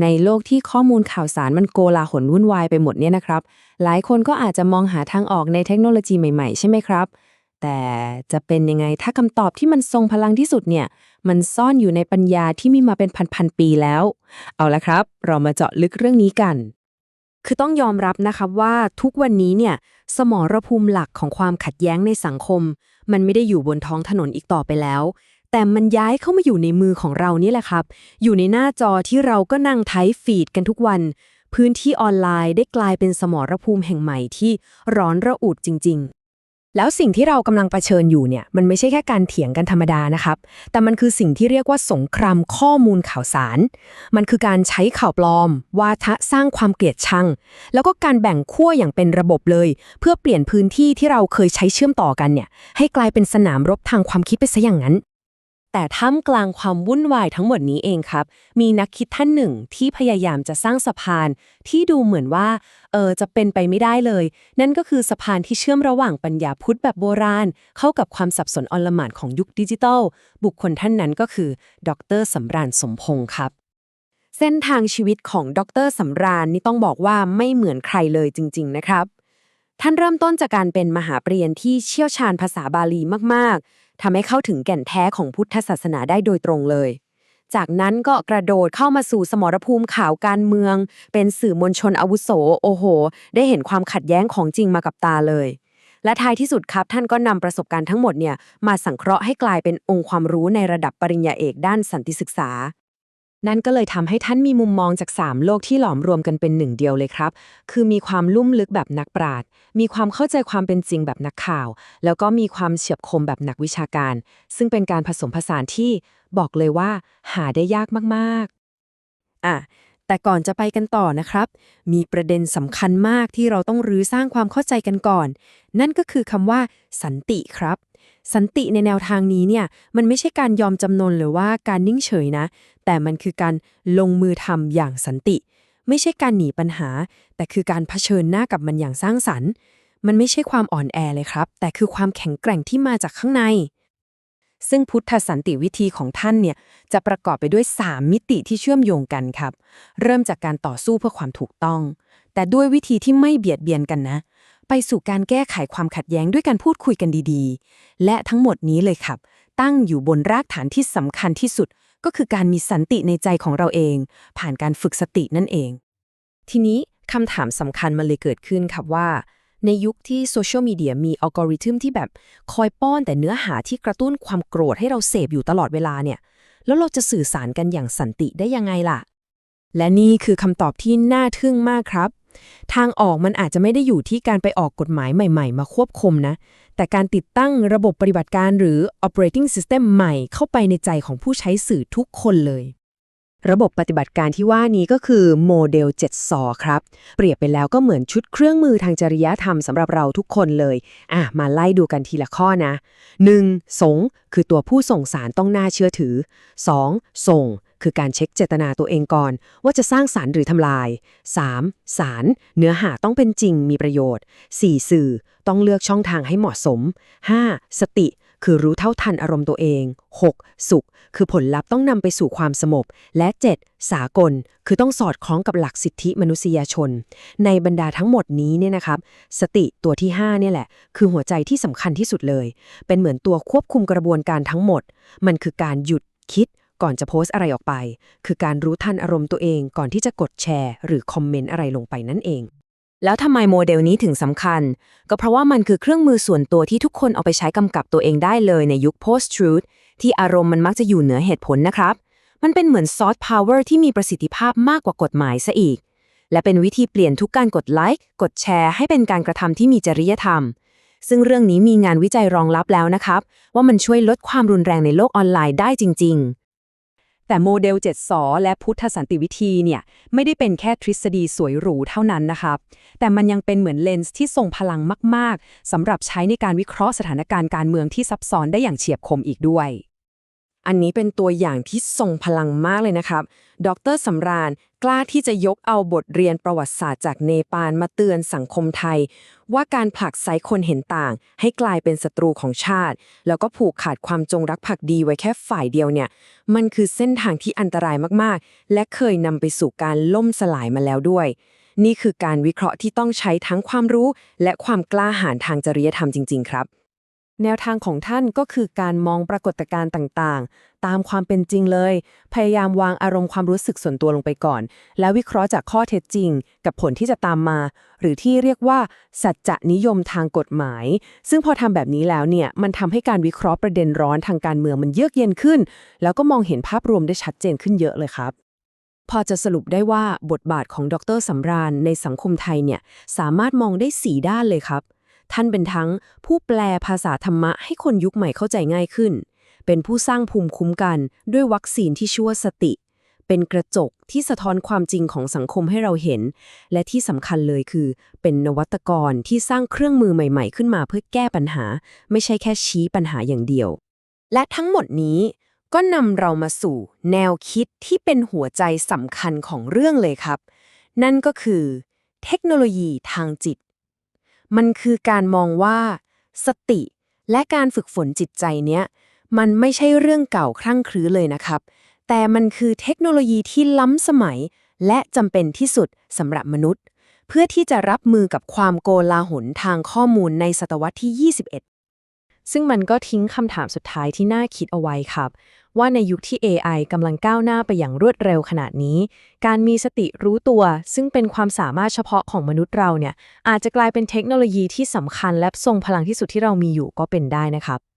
ในโลกที่ข้อมูลข่าวสารมันโกลาหลวุ่นวายไปหมดเนี่ยนะครับ หลายคนก็อาจจะมองหาทางออกในเทคโนโลยีใหม่ๆ ใช่ไหมครับ แต่จะเป็นยังไงถ้าคำตอบที่มันทรงพลังที่สุดเนี่ย มันซ่อนอยู่ในปัญญาที่มีมาเป็นพันๆปีแล้ว เอาละครับ เรามาเจาะลึกเรื่องนี้กัน คือต้องยอมรับนะครับว่าทุกวันนี้เนี่ยสมรภูมิหลักของความขัดแย้งในสังคม มันไม่ได้อยู่บนท้องถนนอีกต่อไปแล้ว แต่มันย้ายเข้ามาอยู่ในมือของเรานี่แหละครับ อยู่ในหน้าจอที่เราก็นั่งไทป์ฟีดกันทุกวัน พื้นที่ออนไลน์ได้กลายเป็นสมรภูมิแห่งใหม่ที่ร้อนระอุจริง ๆแล้วสิ่งที่เรากำลังเผชิญอยู่เนี่ยมันไม่ใช่แค่การเถียงกันธรรมดานะครับ แต่มันคือสิ่งที่เรียกว่าสงครามข้อมูลข่าวสาร มันคือการใช้ข่าวปลอม วาทะสร้างความเกลียดชัง แล้วก็การแบ่งขั้วอย่างเป็นระบบเลย เพื่อเปลี่ยนพื้นที่ที่เราเคยใช้เชื่อมต่อกันเนี่ยให้กลายเป็นสนามรบทางความคิดไปซะอย่างนั้น แต่ท่ามกลางความวุ่นวายทั้งหมดนี้เองครับ มีนักคิดท่านหนึ่งที่พยายามจะสร้างสะพาน ที่ดูเหมือนว่าเออจะเป็นไปไม่ได้เลย นั่นก็คือสะพานที่เชื่อมระหว่างปัญญาพุทธแบบโบราณ เข้ากับความสับสนอลหม่านของยุคดิจิทัล บุคคลท่านนั้นก็คือ ดรสำราญสมพงศ์ครับ เส้นทางชีวิตของดรสำราญนี่ต้องบอกว่าไม่เหมือนใครเลยจริง ๆ นะครับ ท่านเริ่มต้นจากการเป็นมหาปรริญญาที่เชี่ยวชาญภาษาบาลีมากๆ ทำให้เข้าถึงแก่นแท้ของพุทธศาสนาได้โดยตรงเลย จากนั้นก็กระโดดเข้ามาสู่สมรภูมิข่าวการเมือง เป็นสื่อมวลชนอาวุโส โอ้โห ได้เห็นความขัดแย้งของจริงมากับตาเลย และท้ายที่สุดครับท่านก็นำประสบการณ์ทั้งหมดเนี่ยมาสังเคราะห์ให้กลายเป็นองค์ความรู้ในระดับปริญญาเอกด้านสันติศึกษา นั่นก็เลยทำให้ท่านมีมุมมองจาก 3 โลกที่หลอมรวมกันเป็นหนึ่งเดียวเลยครับ คือมีความลุ่มลึกแบบนักปราชญ์ มีความเข้าใจความเป็นจริงแบบนักข่าว แล้วก็มีความเฉียบคมแบบนักวิชาการ ซึ่งเป็นการผสมผสานที่บอกเลยว่า หาได้ยากมากๆ อะ แต่ก่อนจะไปกันต่อนะครับ มีประเด็นสำคัญมากที่เราต้องรื้อสร้างความเข้าใจกันก่อน นั่นก็คือคำว่า สันติครับ สันติในแนวทางนี้เนี่ยมันไม่ใช่การยอมจำนนหรือว่าการนิ่งเฉยนะ แต่มันคือการลงมือทำอย่างสันติ ไม่ใช่การหนีปัญหา แต่คือการเผชิญหน้ากับมันอย่างสร้างสรรค์ มันไม่ใช่ความอ่อนแอเลยครับ แต่คือความแข็งแกร่งที่มาจากข้างใน ซึ่งพุทธสันติวิธีของท่านเนี่ยจะประกอบไปด้วย 3 มิติที่เชื่อมโยงกันครับ เริ่มจากการต่อสู้เพื่อความถูกต้อง แต่ด้วยวิธีที่ไม่เบียดเบียนกันนะ ไปสู่การแก้ไขความขัดแย้งด้วยการพูดคุยกันดีๆ และทั้งหมดนี้เลยครับ ตั้งอยู่บนรากฐานที่สำคัญที่สุด ก็คือการมีสันติในใจของเราเอง ผ่านการฝึกสตินั่นเอง ทีนี้คำถามสำคัญมันเลยเกิดขึ้นครับว่า ในยุคที่โซเชียลมีเดียมีอัลกอริทึมที่แบบคอยป้อนแต่เนื้อหาที่กระตุ้นความโกรธให้เราเสพอยู่ตลอดเวลาเนี่ย แล้วเราจะสื่อสารกันอย่างสันติได้ยังไงล่ะ และนี่คือคำตอบที่น่าทึ่งมากครับ ทางออกมันอาจจะไม่ได้อยู่ที่การไปออกกฎหมายใหม่ ๆ มาควบคุมนะ แต่การติดตั้งระบบปฏิบัติการหรือ operating system ใหม่เข้าไปในใจของผู้ใช้สื่อทุกคนเลย ระบบปฏิบัติการที่ว่านี้ก็คือโมเดล7สอครับ เปรียบไปแล้วก็เหมือนชุดเครื่องมือทางจริยธรรมสำหรับเราทุกคนเลย อะ มาไล่ดูกันทีละข้อนะ 1. สงคือตัวผู้ส่งสารต้องน่าเชื่อถือ 2. ส่ง คือการเช็คเจตนาตัวเองก่อน ว่าจะสร้างสารหรือทำลาย 3. สาร เนื้อหาต้องเป็นจริงมีประโยชน์ 4. สื่อ ต้องเลือกช่องทางให้เหมาะสม 5. สติ คือรู้เท่าทันอารมณ์ตัวเอง 6. สุข คือผลลัพธ์ต้องนำไปสู่ความสงบ และ 7. สากล คือต้องสอดคล้องกับหลักสิทธิมนุษยชน ในบรรดาทั้งหมดนี้เนี่ยนะครับ สติตัวที่ 5 เนี่ยแหละ คือหัวใจที่สำคัญที่สุดเลย เป็นเหมือนตัวควบคุมกระบวนการทั้งหมด มันคือการหยุดคิด ก่อนจะโพสต์อะไรออกไป คือการรู้ทันอารมณ์ตัวเองก่อนที่จะกดแชร์ หรือคอมเมนต์อะไรลงไปนั่นเอง แล้วทำไมโมเดลนี้ถึงสำคัญ ก็เพราะว่ามันคือเครื่องมือส่วนตัวที่ทุกคนเอาไปใช้กำกับตัวเองได้เลยในยุค post-truth ที่อารมณ์มันมักจะอยู่เหนือเหตุผลนะครับ มันเป็นเหมือนซอฟต์พาวเวอร์ที่มีประสิทธิภาพมากกว่ากฎหมายซะอีก และเป็นวิธีเปลี่ยนทุกการกดไลค์กดแชร์ ให้เป็นการกระทำที่มีจริยธรรมซึ่งเรื่องนี้มีงานวิจัยรองรับแล้วนะครับ ว่ามันช่วยลดความรุนแรงในโลกออนไลน์ได้จริงๆ แต่โมเดล7สอและพุทธสันติวิธีเนี่ยไม่ได้เป็นแค่ทฤษฎีสวยหรูเท่านั้นนะครับ แต่มันยังเป็นเหมือนเลนส์ที่ทรงพลังมาก ๆสำหรับใช้ในการวิเคราะห์สถานการณ์การเมืองที่ซับซ้อนได้อย่างเฉียบคมอีกด้วย อันนี้เป็นตัวอย่างที่ทรงพลังมากเลยนะครับ ดรสำราญกล้าที่จะยกเอาบทเรียนประวัติศาสตร์จากเนปาลมาเตือนสังคมไทย ว่าการผลักไสคนเห็นต่าง ให้กลายเป็นศัตรูของชาติ แล้วก็ผูกขาดความจงรักภักดีไว้แค่ฝ่ายเดียวเนี่ย มันคือเส้นทางที่อันตรายมากๆ และเคยนำไปสู่การล่มสลายมาแล้วด้วย นี่คือการวิเคราะห์ที่ต้องใช้ทั้งความรู้ และความกล้าหาญทางจริยธรรมจริง ๆ ครับ แนวทางของท่านก็คือการมองปรากฏการณ์ต่างๆ ตามความเป็นจริงเลย พยายามวางอารมณ์ความรู้สึกส่วนตัวลงไปก่อน แล้ววิเคราะห์จากข้อเท็จจริง กับผลที่จะตามมา หรือที่เรียกว่า สัจจะนิยมทางกฎหมาย ซึ่งพอทำแบบนี้แล้วเนี่ย มันทำให้การวิเคราะห์ประเด็นร้อนทางการเมืองมันเยือกเย็นขึ้น แล้วก็มองเห็นภาพรวมได้ชัดเจนขึ้นเยอะเลยครับพอจะสรุปได้ว่าบทบาทของดรสำราญในสังคมไทยเนี่ย สามารถมองได้สีด้านเลยครับ ท่านเป็นทั้งผู้แปลภาษาธรรมะให้คนยุคใหม่เข้าใจง่ายขึ้น เป็นผู้สร้างภูมิคุ้มกันด้วยวัคซีนที่ชื่อว่าสติ เป็นกระจกที่สะท้อนความจริงของสังคมให้เราเห็น และที่สำคัญเลยคือ เป็นนวัตกรที่สร้างเครื่องมือใหม่ๆ ขึ้นมาเพื่อแก้ปัญหา ไม่ใช่แค่ชี้ปัญหาอย่างเดียว และทั้งหมดนี้ก็นำเรามาสู่แนวคิดที่เป็นหัวใจสำคัญของเรื่องเลยครับ นั่นก็คือ เทคโนโลยีทางจิต มันคือการมองว่า สติ และการฝึกฝนจิตใจเนี้ย มันไม่ใช่เรื่องเก่าครั่งครื้อเลยนะครับ แต่มันคือเทคโนโลยีที่ล้ำสมัย และจำเป็นที่สุดสำหรับมนุษย์ เพื่อที่จะรับมือกับความโกลาหลทางข้อมูลในศตวรรษที่ 21ซึ่งมันก็ทิ้งคำถามสุดท้ายที่น่าคิดเอาไว้ครับ ว่าในยุคที่ AI กำลังก้าวหน้าไปอย่างรวดเร็วขนาดนี้ การมีสติรู้ตัว ซึ่งเป็นความสามารถเฉพาะของมนุษย์เราเนี่ยอาจจะกลายเป็นเทคโนโลยีที่สำคัญและทรงพลังที่สุดที่เรามีอยู่ก็เป็นได้นะครับ